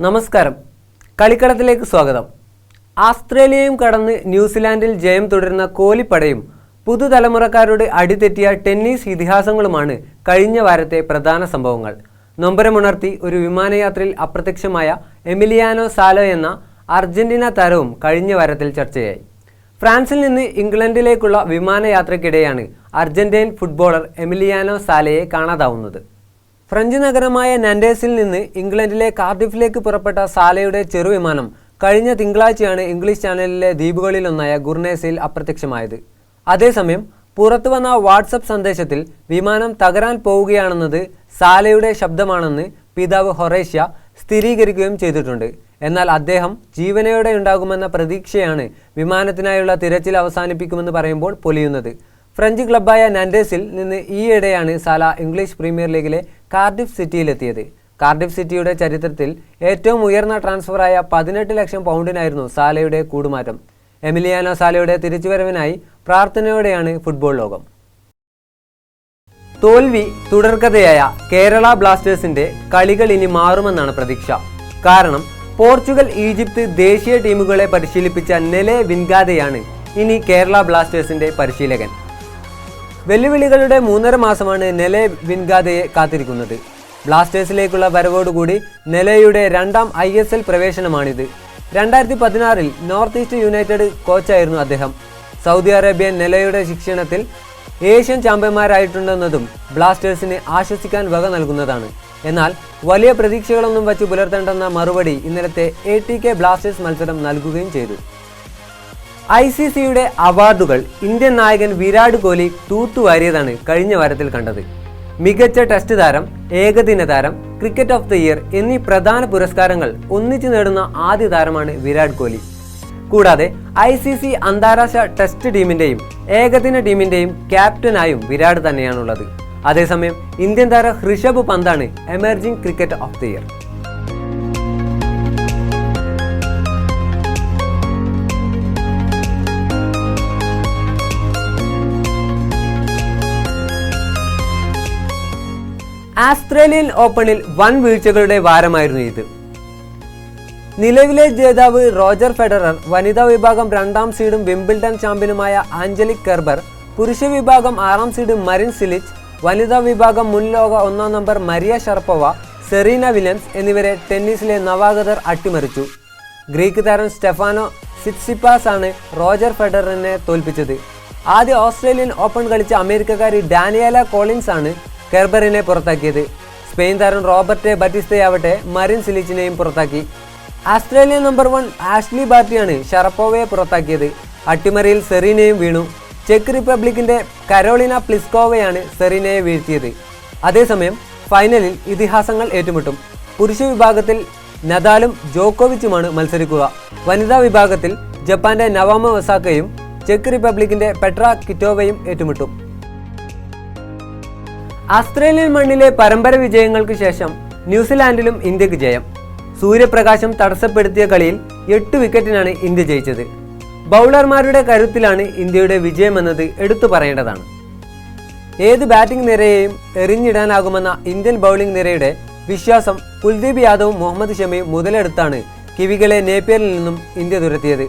നമസ്കാരം. കളിക്കളത്തിലേക്ക് സ്വാഗതം. ആസ്ട്രേലിയയും കടന്ന് ന്യൂസിലാൻഡിൽ ജയം തുടരുന്ന കോലിപ്പടയും പുതുതലമുറക്കാരുടെ അടിതെറ്റിയ ടെന്നീസ് ഇതിഹാസങ്ങളുമാണ് കഴിഞ്ഞ വാരത്തെ പ്രധാന സംഭവങ്ങൾ. നൊമ്പരമുണർത്തി ഒരു വിമാനയാത്രയിൽ അപ്രത്യക്ഷമായ എമിലിയാനോ സാലോ എന്ന അർജന്റീന താരവും കഴിഞ്ഞ വാരത്തിൽ ചർച്ചയായി. ഫ്രാൻസിൽ നിന്ന് ഇംഗ്ലണ്ടിലേക്കുള്ള വിമാനയാത്രയ്ക്കിടെയാണ് അർജന്റീൻ ഫുട്ബോളർ എമിലിയാനോ സാലയെ കാണാതാവുന്നത്. ഫ്രഞ്ച് നഗരമായ നാൻഡേഴ്സിൽ നിന്ന് ഇംഗ്ലണ്ടിലെ കാർഡിഫിലേക്ക് പുറപ്പെട്ട സാലയുടെ ചെറുവിമാനം കഴിഞ്ഞ തിങ്കളാഴ്ചയാണ് ഇംഗ്ലീഷ് ചാനലിലെ ദ്വീപുകളിലൊന്നായ ഗുർനേസയിൽ അപ്രത്യക്ഷമായത്. അതേസമയം പുറത്തു വന്ന വാട്സപ്പ് സന്ദേശത്തിൽ വിമാനം തകരാൻ പോവുകയാണെന്നത് സാലയുടെ ശബ്ദമാണെന്ന് പിതാവ് ഹൊറേഷ്യ സ്ഥിരീകരിക്കുകയും ചെയ്തിട്ടുണ്ട്. എന്നാൽ അദ്ദേഹം ജീവനയോടെ ഉണ്ടാകുമെന്ന പ്രതീക്ഷയാണ് വിമാനത്തിനായുള്ള തിരച്ചിൽ അവസാനിപ്പിക്കുമെന്ന് പറയുമ്പോൾ പൊലിയുന്നത്. ഫ്രഞ്ച് ക്ലബ്ബായ നാൻഡേഴ്സിൽ നിന്ന് ഈയിടെയാണ് സാല ഇംഗ്ലീഷ് പ്രീമിയർ ലീഗിലെ കാർഡിഫ് സിറ്റിയിലെത്തിയത്. കാർഡിഫ് സിറ്റിയുടെ ചരിത്രത്തിൽ ഏറ്റവും ഉയർന്ന ട്രാൻസ്ഫറായ പതിനെട്ട് ലക്ഷം പൗണ്ടിനായിരുന്നു സാലയുടെ കൂടുമാറ്റം. എമിലിയാനോ സാലയുടെ തിരിച്ചുവരവിനായി പ്രാർത്ഥനയോടെയാണ് ഫുട്ബോൾ ലോകം. തോൽവി തുടർക്കഥയായ കേരള ബ്ലാസ്റ്റേഴ്സിന്റെ കളികൾ ഇനി മാറുമെന്നാണ് പ്രതീക്ഷ. കാരണം പോർച്ചുഗൽ ഈജിപ്ത് ദേശീയ ടീമുകളെ പരിശീലിപ്പിച്ച നെലെ വിൻഗാദയാണ് ഇനി കേരള ബ്ലാസ്റ്റേഴ്സിന്റെ പരിശീലകൻ. വെല്ലുവിളികളുടെ മൂന്നര മാസമാണ് നെലെ വിൻഗാദയെ കാത്തിരിക്കുന്നത്. ബ്ലാസ്റ്റേഴ്സിലേക്കുള്ള വരവോടുകൂടി നെലയുടെ രണ്ടാം ഐ എസ് എൽ പ്രവേശനമാണിത്. രണ്ടായിരത്തി പതിനാറിൽ നോർത്ത് ഈസ്റ്റ് യുണൈറ്റഡ് കോച്ചായിരുന്നു അദ്ദേഹം. സൗദി അറേബ്യൻ നെലയുടെ ശിക്ഷണത്തിൽ ഏഷ്യൻ ചാമ്പ്യന്മാരായിട്ടുണ്ടെന്നതും ബ്ലാസ്റ്റേഴ്സിന് ആശ്വസിക്കാൻ വക നൽകുന്നതാണ്. എന്നാൽ വലിയ പ്രതീക്ഷകളൊന്നും വച്ച് പുലർത്തേണ്ടെന്ന മറുപടി ഇന്നലത്തെ എ ടി കെ ബ്ലാസ്റ്റേഴ്സ് മത്സരം നൽകുകയും ചെയ്തു. ഐ സി സിയുടെ അവാർഡുകൾ ഇന്ത്യൻ നായകൻ വിരാട് കോഹ്ലി തൂത്തുവാരിയതാണ് കഴിഞ്ഞ വാരത്തിൽ കണ്ടത്. മികച്ച ടെസ്റ്റ് താരം ഏകദിന താരം ക്രിക്കറ്റ് ഓഫ് ദി ഇയർ എന്നീ പ്രധാന പുരസ്കാരങ്ങൾ ഒന്നിച്ചു നേടുന്ന ആദ്യ താരമാണ് വിരാട് കോഹ്ലി. കൂടാതെ ഐ സി സി അന്താരാഷ്ട്ര ടെസ്റ്റ് ടീമിന്റെയും ഏകദിന ടീമിന്റെയും ക്യാപ്റ്റനായും വിരാട് തന്നെയാണുള്ളത്. അതേസമയം ഇന്ത്യൻ താരം Rishabh പന്താണ് emerging cricket of the year. Australian ഓപ്പണിൽ വൻ വീഴ്ചകളുടെ വാരമായിരുന്നു ഇത്. നിലവിലെ ജേതാവ് റോജർ ഫെഡറർ വനിതാ വിഭാഗം രണ്ടാം സീഡും വിംബിൾഡൺ ചാമ്പ്യനുമായ ആഞ്ചലിക് കെർബർ പുരുഷ വിഭാഗം ആറാം സീഡ് മരിൻ സിലിച്ച് വനിതാ വിഭാഗം മുൻ ലോക ഒന്നാം number Maria Sharapova Serena Williams എന്നിവരെ ടെന്നീസിലെ നവാഗതർ അട്ടിമറിച്ചു. ഗ്രീക്ക് താരം സ്റ്റെഫാനോ സിറ്റ്സിപ്പാസ് ആണ് റോജർ ഫെഡററിനെ തോൽപ്പിച്ചത്. ആദ്യ ഓസ്ട്രേലിയൻ ഓപ്പൺ കളിച്ച അമേരിക്കക്കാരി ഡാനിയല കോളിൻസ് ആണ് കെർബറിനെ പുറത്താക്കിയത്. സ്പെയിൻ താരം റോബർട്ട് ബറ്റിസ്തയാവട്ടെ മരിൻ സിലിച്ചിനെയും പുറത്താക്കി. ആസ്ട്രേലിയൻ നമ്പർ വൺ ആഷ്ലി ബാർട്ടിയാണ് ഷറപ്പോവയെ പുറത്താക്കിയത്. അട്ടിമറിയിൽ സെറീനയും വീണു. ചെക്ക് റിപ്പബ്ലിക്കിന്റെ കരോളിന പ്ലിസ്കോവയാണ് സെറീനയെ വീഴ്ത്തിയത്. അതേസമയം ഫൈനലിൽ ഇതിഹാസങ്ങൾ ഏറ്റുമുട്ടും. പുരുഷ വിഭാഗത്തിൽ നദാലും ജോക്കോവിച്ചുമാണ് മത്സരിക്കുക. വനിതാ വിഭാഗത്തിൽ ജപ്പാന്റെ നവാമ ഒസാക്കയും ചെക്ക് റിപ്പബ്ലിക്കിന്റെ പെട്ര കിറ്റോവയും ഏറ്റുമുട്ടും. ആസ്ട്രേലിയൻ മണ്ണിലെ പരമ്പര വിജയങ്ങൾക്ക് ശേഷം ന്യൂസിലാൻഡിലും ഇന്ത്യയ്ക്ക് ജയം. സൂര്യപ്രകാശം തടസ്സപ്പെടുത്തിയ കളിയിൽ എട്ട് വിക്കറ്റിനാണ് ഇന്ത്യ ജയിച്ചത്. ബൗളർമാരുടെ കരുത്തിലാണ് ഇന്ത്യയുടെ വിജയമെന്നത് എടുത്തു പറയേണ്ടതാണ്. ഏത് ബാറ്റിംഗ് നിരയെയും എറിഞ്ഞിടാനാകുമെന്ന ഇന്ത്യൻ ബൗളിംഗ് നിരയുടെ വിശ്വാസം കുൽദീപ് യാദവും മുഹമ്മദ് ഷമിയും മുതലെടുത്താണ് കിവികളെ നേപ്പിയറിൽ നിന്നും ഇന്ത്യ തുരത്തിയത്.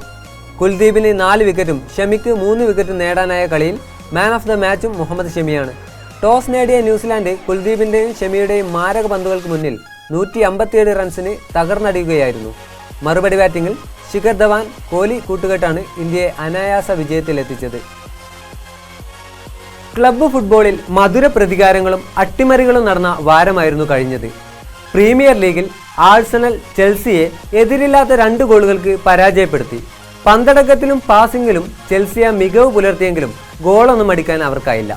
കുൽദീപിന് നാല് വിക്കറ്റും ഷമിക്ക് മൂന്ന് വിക്കറ്റും നേടാനായ കളിയിൽ മാൻ ഓഫ് ദ മാച്ചും മുഹമ്മദ് ഷമിയാണ്. ടോസ് നേടിയ ന്യൂസിലാൻഡ് കുൽദീപിന്റെയും ഷമിയുടെയും മാരക പന്തുകൾക്ക് മുന്നിൽ നൂറ്റി അമ്പത്തിയേഴ് റൺസിന് തകർന്നടിയുകയായിരുന്നു. മറുപടി ബാറ്റിംഗിൽ ശിഖർ ധവാൻ കോഹ്ലി കൂട്ടുകെട്ടാണ് ഇന്ത്യയെ അനായാസ വിജയത്തിലെത്തിച്ചത്. ക്ലബ്ബ് ഫുട്ബോളിൽ മധുര പ്രതികാരങ്ങളും അട്ടിമറികളും നടന്ന വാരമായിരുന്നു കഴിഞ്ഞത്. പ്രീമിയർ ലീഗിൽ ആഴ്സണൽ ചെൽസിയെ എതിരില്ലാത്ത രണ്ട് ഗോളുകൾക്ക് പരാജയപ്പെടുത്തി. പന്തടക്കത്തിലും പാസിംഗിലും ചെൽസിയ മികവ് പുലർത്തിയെങ്കിലും ഗോളൊന്നും അടിക്കാൻ അവർക്കായില്ല.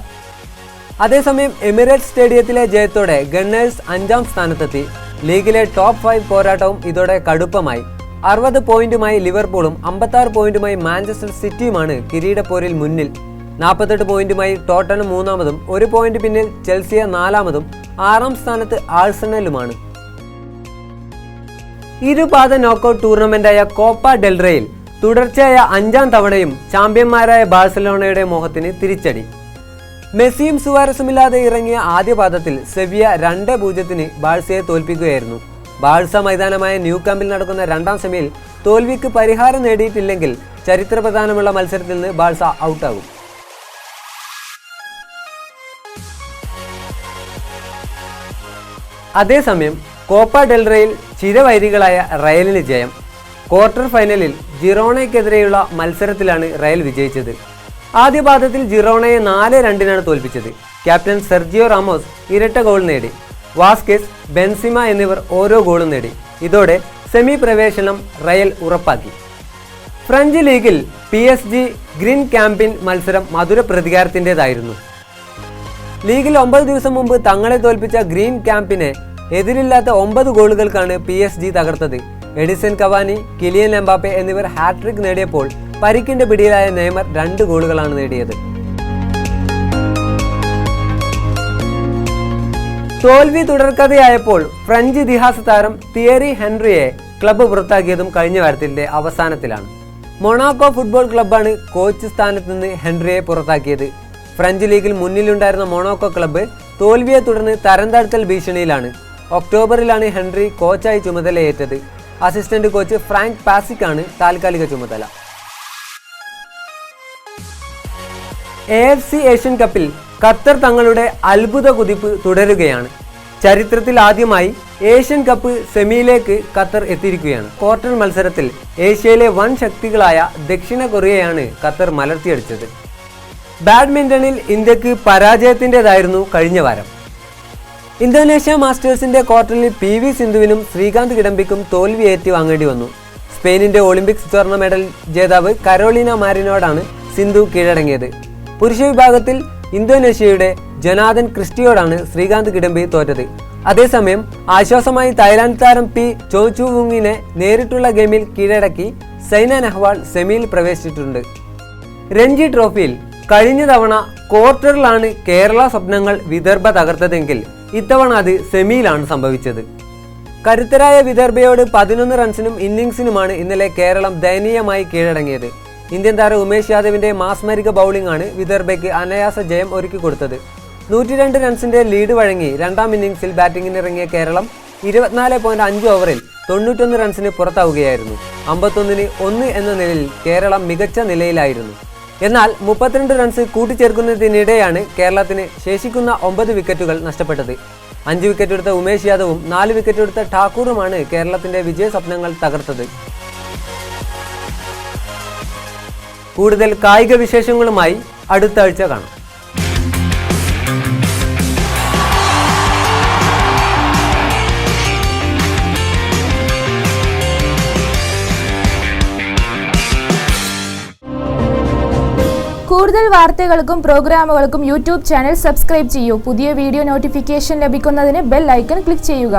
അതേസമയം എമിറേറ്റ്സ് സ്റ്റേഡിയത്തിലെ ജയത്തോടെ ഗണ്ണേഴ്സ് അഞ്ചാം സ്ഥാനത്തെത്തി. ലീഗിലെ ടോപ്പ് ഫൈവ് പോരാട്ടവും ഇതോടെ കടുപ്പമായി. അറുപത് പോയിന്റുമായി ലിവർപൂളും അമ്പത്താറ് പോയിന്റുമായി മാഞ്ചസ്റ്റർ സിറ്റിയുമാണ് കിരീടപ്പോരിൽ മുന്നിൽ. നാൽപ്പത്തെട്ട് പോയിന്റുമായി ടോട്ടനും മൂന്നാമതും ഒരു പോയിന്റ് പിന്നിൽ ചെൽസിയ നാലാമതും ആറാം സ്ഥാനത്ത് ആഴ്സണലുമാണ്. ഇരുപാത നോക്കൌട്ട് ടൂർണമെന്റായ കോപ്പ ഡെൽറയിൽ തുടർച്ചയായ അഞ്ചാം തവണയും ചാമ്പ്യന്മാരായ ബാഴ്സലോണയുടെ മോഹത്തിന് തിരിച്ചടി. മെസ്സിയും സുവാരസുമില്ലാതെ ഇറങ്ങിയ ആദ്യ പാദത്തിൽ സെവിയ രണ്ട് പൂജ്യത്തിന് ബാഴ്സയെ തോൽപ്പിക്കുകയായിരുന്നു. ബാഴ്സ മൈതാനമായ ന്യൂ ക്യാമ്പിൽ നടക്കുന്ന രണ്ടാം സെമിയിൽ തോൽവിക്ക് പരിഹാരം നേടിയിട്ടില്ലെങ്കിൽ ചരിത്രപ്രധാനമുള്ള മത്സരത്തിൽ നിന്ന് ബാഴ്സ ഔട്ടാകും. അതേസമയം കോപ്പ ഡെൽറയിൽ ചിരവൈരികളായ റയലിന് ജയം. ക്വാർട്ടർ ഫൈനലിൽ ജിറോണയ്ക്കെതിരെയുള്ള മത്സരത്തിലാണ് റയൽ വിജയിച്ചത്. ആദ്യ പാദത്തിൽ ജിറോണയെ നാല് രണ്ടിനാണ് തോൽപ്പിച്ചത്. ക്യാപ്റ്റൻ സെർജിയോ റാമോസ് ഇരട്ട ഗോൾ നേടി. വാസ്കെസ് ബെൻസിമ എന്നിവർ ഓരോ ഗോളും നേടി. ഇതോടെ സെമി പ്രവേശനം റയൽ ഉറപ്പാക്കി. ഫ്രഞ്ച് ലീഗിൽ പി എസ് ജി ഗ്രീൻ ക്യാമ്പിൻ മത്സരം മധുര പ്രതികാരത്തിന്റെതായിരുന്നു. ലീഗിൽ ഒമ്പത് ദിവസം മുമ്പ് തങ്ങളെ തോൽപ്പിച്ച ഗ്രീൻ ക്യാമ്പിനെ എതിരില്ലാത്ത ഒമ്പത് ഗോളുകൾക്കാണ് പി എസ് ജി തകർത്തത്. എഡിസൺ കവാനി കിലിയൻ എംബാപ്പെ എന്നിവർ ഹാട്രിക് നേടിയപ്പോൾ പരിക്കിന്റെ പിടിയിലായ നെയ്മർ രണ്ട് ഗോളുകളാണ് നേടിയത്. തോൽവി തുടർക്കഥയായപ്പോൾ ഫ്രഞ്ച് ഇതിഹാസ താരം തിയറി ഹെൻറിയെ ക്ലബ്ബ് പുറത്താക്കിയതും കഴിഞ്ഞ വാരത്തിന്റെ അവസാനത്തിലാണ്. മൊണാക്കോ ഫുട്ബോൾ ക്ലബ്ബാണ് കോച്ച് സ്ഥാനത്ത് നിന്ന് ഹെൻറിയെ പുറത്താക്കിയത്. ഫ്രഞ്ച് ലീഗിൽ മുന്നിലുണ്ടായിരുന്ന മൊണാക്കോ ക്ലബ്ബ് തോൽവിയെ തുടർന്ന് തരംതാഴ്ത്തൽ ഭീഷണിയിലാണ്. ഒക്ടോബറിലാണ് ഹെൻറി കോച്ചായി ചുമതലയേറ്റത്. അസിസ്റ്റന്റ് കോച്ച് ഫ്രാങ്ക് പാസിക് ആണ് താൽക്കാലിക ചുമതല. എ എഫ് സി ഏഷ്യൻ കപ്പിൽ ഖത്തർ തങ്ങളുടെ അത്ഭുത കുതിപ്പ് തുടരുകയാണ്. ചരിത്രത്തിൽ ആദ്യമായി ഏഷ്യൻ കപ്പ് സെമിയിലേക്ക് ഖത്തർ എത്തിയിരിക്കുകയാണ്. ക്വാർട്ടർ മത്സരത്തിൽ ഏഷ്യയിലെ വൻ ശക്തികളായ ദക്ഷിണ കൊറിയയാണ് ഖത്തർ മലർത്തിയടിച്ചത്. ബാഡ്മിന്റണിൽ ഇന്ത്യയ്ക്ക് പരാജയത്തിന്റെതായിരുന്നു കഴിഞ്ഞ വാരം. ഇന്തോനേഷ്യ മാസ്റ്റേഴ്സിന്റെ ക്വാർട്ടറിൽ പി വി സിന്ധുവിനും ശ്രീകാന്ത് കിടമ്പിക്കും തോൽവി ഏറ്റുവാങ്ങേണ്ടി വന്നു. സ്പെയിനിന്റെ ഒളിമ്പിക്സ് സ്വർണ മെഡൽ ജേതാവ് കരോളിന മാരിനോടാണ് സിന്ധു കീഴടങ്ങിയത്. പുരുഷ വിഭാഗത്തിൽ ഇന്തോനേഷ്യയുടെ ജനാദൻ ക്രിസ്റ്റിയോടാണ് ശ്രീകാന്ത് കിഡംബി തോറ്റത്. അതേസമയം ആശ്വാസമായി തായ്ലാന്റ് താരം പി ചോചുവുങ്ങിനെ നേരിട്ടുള്ള ഗെയിമിൽ കീഴടക്കി സൈന നെഹ്വാൾ സെമിയിൽ പ്രവേശിച്ചിട്ടുണ്ട്. രഞ്ജി ട്രോഫിയിൽ കഴിഞ്ഞ തവണ ക്വാർട്ടറിലാണ് കേരള സ്വപ്നങ്ങൾ വിദർഭ തകർത്തതെങ്കിൽ ഇത്തവണ അത് സെമിയിലാണ് സംഭവിച്ചത്. കരുത്തരായ വിദർഭയോട് പതിനൊന്ന് റൺസിനും ഇന്നിംഗ്സിനുമാണ് ഇന്നലെ കേരളം ദയനീയമായി കീഴടങ്ങിയത്. ഇന്ത്യൻ താരം ഉമേഷ് യാദവിന്റെ മാസ്മരിക ബൗളിംഗ് ആണ് വിദർഭയ്ക്ക് അനായാസ ജയം ഒരുക്കി കൊടുത്തത്. നൂറ്റി രണ്ട് റൺസിന്റെ ലീഡ് വഴങ്ങി രണ്ടാം ഇന്നിംഗ്സിൽ ബാറ്റിംഗിനിറങ്ങിയ കേരളം ഇരുപത്തിനാല് പോയിന്റ് അഞ്ച് ഓവറിൽ തൊണ്ണൂറ്റൊന്ന് റൺസിന് പുറത്താവുകയായിരുന്നു. അമ്പത്തൊന്നിന് ഒന്ന് എന്ന നിലയിൽ കേരളം മികച്ച നിലയിലായിരുന്നു. എന്നാൽ മുപ്പത്തിരണ്ട് റൺസ് കൂട്ടിച്ചേർക്കുന്നതിനിടെയാണ് കേരളത്തിന് ശേഷിക്കുന്ന ഒമ്പത് വിക്കറ്റുകൾ നഷ്ടപ്പെട്ടത്. അഞ്ച് വിക്കറ്റ് എടുത്ത ഉമേഷ് യാദവും നാല് വിക്കറ്റ് എടുത്ത ഠാക്കൂറുമാണ് കേരളത്തിന്റെ വിജയ സ്വപ്നങ്ങൾ തകർത്തത്. കൂടുതൽ കായിക വിശേഷങ്ങളുമായി അടുത്ത ആഴ്ച കാണാം. കൂടുതൽ വാർത്തകൾക്കും പ്രോഗ്രാമുകൾക്കും യൂട്യൂബ് ചാനൽ സബ്സ്ക്രൈബ് ചെയ്യൂ. പുതിയ വീഡിയോ നോട്ടിഫിക്കേഷൻ ലഭിക്കുന്നതിന് ബെൽ ഐക്കൺ ക്ലിക്ക് ചെയ്യുക.